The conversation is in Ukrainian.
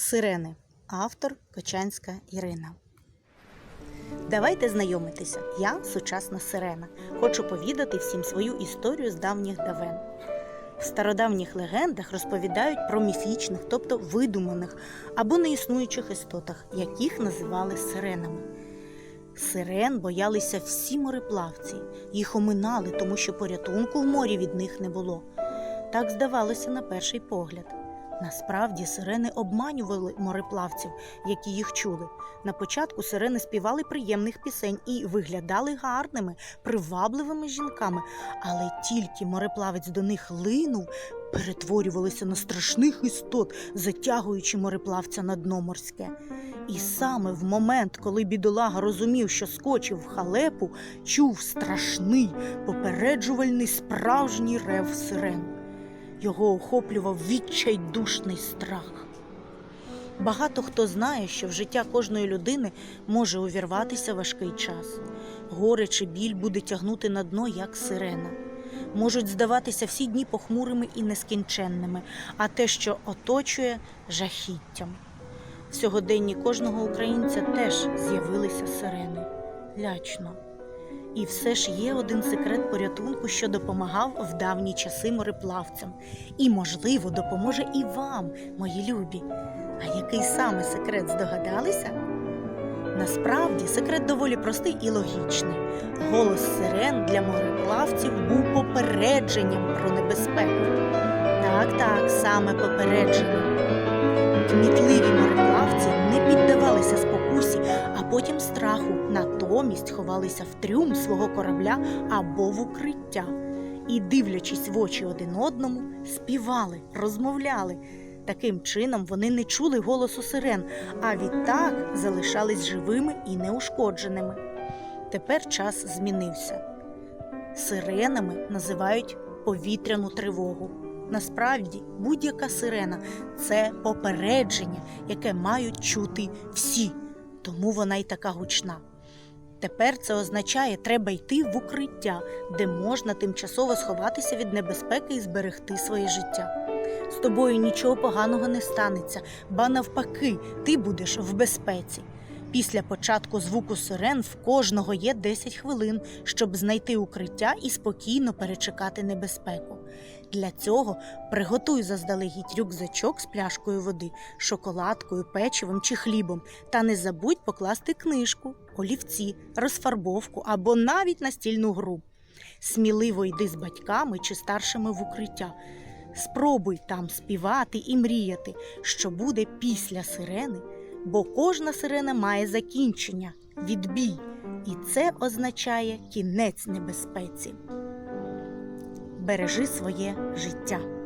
Сирени. Автор Кочанська Ірина. Давайте знайомитися. Я сучасна сирена. Хочу повідати всім свою історію з давніх давен. В стародавніх легендах розповідають про міфічних, тобто видуманих або неіснуючих істотах, яких називали сиренами. Сирен боялися всі мореплавці, їх оминали, тому що порятунку в морі від них не було. Так здавалося на перший погляд. Насправді сирени обманювали мореплавців, які їх чули. На початку сирени співали приємних пісень і виглядали гарними, привабливими жінками, але тільки мореплавець до них линув, перетворювалися на страшних істот, затягуючи мореплавця на дно морське. І саме в момент, коли бідолага розумів, що скочив в халепу, чув страшний, попереджувальний справжній рев сирен. Його охоплював відчайдушний страх. Багато хто знає, що в життя кожної людини може увірватися важкий час. Горе чи біль буде тягнути на дно, як сирена. Можуть здаватися всі дні похмурими і нескінченними, а те, що оточує, жахіттям. В сьогоденні кожного українця теж з'явилися сирени лячно. І все ж є один секрет порятунку, що допомагав в давні часи мореплавцям. І, можливо, допоможе і вам, мої любі. А який саме секрет здогадалися? Насправді секрет доволі простий і логічний. Голос сирен для мореплавців був попередженням про небезпеку. Так, так, саме попередженням. Кмітливі мореплавці не піддавалися спокусі, а потім страху, натомість ховалися в трюм свого корабля або в укриття. І, дивлячись в очі один одному, співали, розмовляли. Таким чином вони не чули голосу сирен, а відтак залишались живими і неушкодженими. Тепер час змінився. Сиренами називають повітряну тривогу. Насправді, будь-яка сирена це попередження, яке мають чути всі, тому вона й така гучна. Тепер це означає, треба йти в укриття, де можна тимчасово сховатися від небезпеки і зберегти своє життя. З тобою нічого поганого не станеться, ба навпаки, ти будеш в безпеці. Після початку звуку сирен в кожного є 10 хвилин, щоб знайти укриття і спокійно перечекати небезпеку. Для цього приготуй заздалегідь рюкзачок з пляшкою води, шоколадкою, печивом чи хлібом, та не забудь покласти книжку, олівці, розфарбовку або навіть настільну гру. Сміливо йди з батьками чи старшими в укриття. Спробуй там співати і мріяти, що буде після сирени, бо кожна сирена має закінчення, відбій, і це означає кінець небезпеці. Бережи своє життя.